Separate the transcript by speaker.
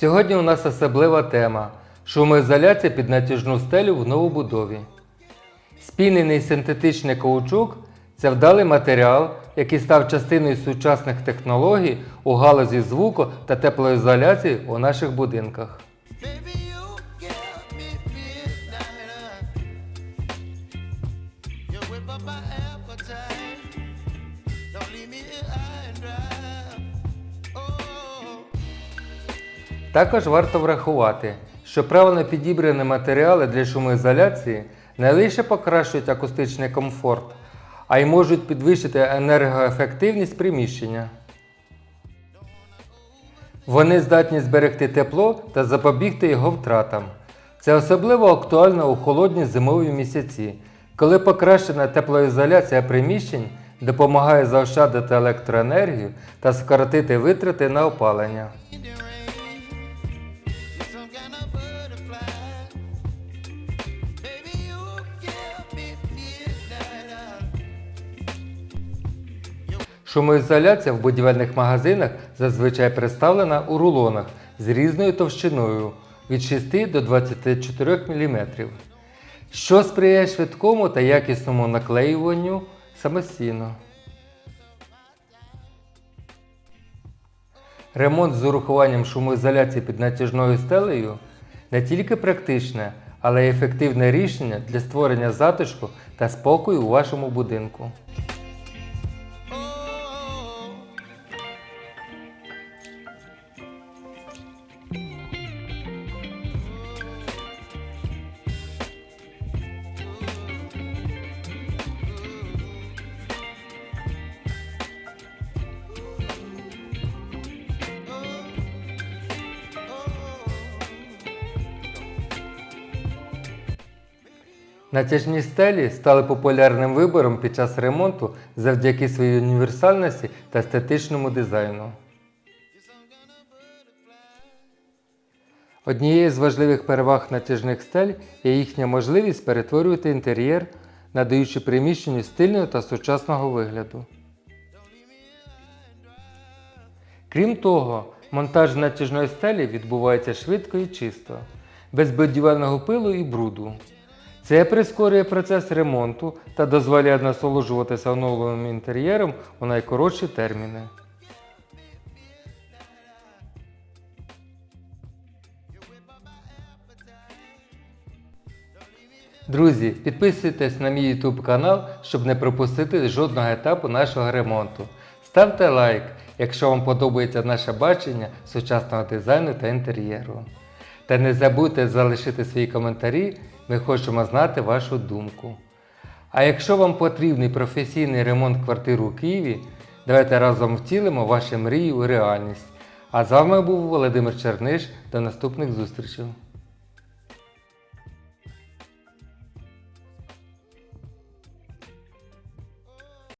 Speaker 1: Сьогодні у нас особлива тема шумоізоляція під натяжну стелю в новобудові. Спінений синтетичний каучук це вдалий матеріал, який став частиною сучасних технологій у галузі звуку та теплоізоляції у наших будинках.
Speaker 2: Don't leave me high and dry.
Speaker 1: Також варто врахувати, що правильно підібрані матеріали для шумоізоляції не лише покращують акустичний комфорт, а й можуть підвищити енергоефективність приміщення. Вони здатні зберегти тепло та запобігти його втратам. Це особливо актуально у холодні зимові місяці, коли покращена теплоізоляція приміщень допомагає заощадити електроенергію та скоротити витрати на опалення. Шумоізоляція в будівельних магазинах зазвичай представлена у рулонах з різною товщиною від 6 до 24 мм, що сприяє швидкому та якісному наклеюванню самостійно. Ремонт з урахуванням шумоізоляції під натяжною стелею не тільки практичне, але й ефективне рішення для створення затишку та спокою у вашому будинку. Натяжні стелі стали популярним вибором під час ремонту завдяки своїй універсальності та естетичному дизайну. Однією з важливих переваг натяжних стель є їхня можливість перетворювати інтер'єр, надаючи приміщенню стильного та сучасного вигляду. Крім того, монтаж натяжної стелі відбувається швидко і чисто, без будівельного пилу і бруду. Це прискорює процес ремонту та дозволяє насолоджуватися оновленим інтер'єром у найкоротші терміни. Друзі, підписуйтесь на мій YouTube канал, щоб не пропустити жодного етапу нашого ремонту. Ставте лайк, якщо вам подобається наше бачення сучасного дизайну та інтер'єру. Та не забудьте залишити свої коментарі, ми хочемо знати вашу думку. А якщо вам потрібний професійний ремонт квартири у Києві, давайте разом втілимо ваші мрії у реальність. А з вами був Володимир Черниш. До наступних зустрічей!